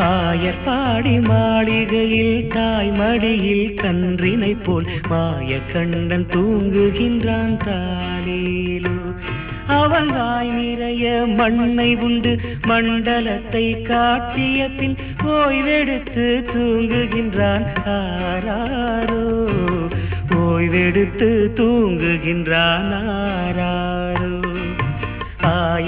ஆயர் பாடி மாளிகையில் தாய் மடியில் கன்றினை போல் மாய கண்டன் தூங்குகின்றான் தாலேலோ அவள் வாய் நிறைய மண்ணை உண்டு மண்டலத்தை காட்டிய பின் ஓய்வெடுத்து தூங்குகின்றான் ஆராரோ. ஓய்வெடுத்து தூங்குகின்றான் ஆராரோ.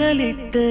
കരങ്ങളിട്ട്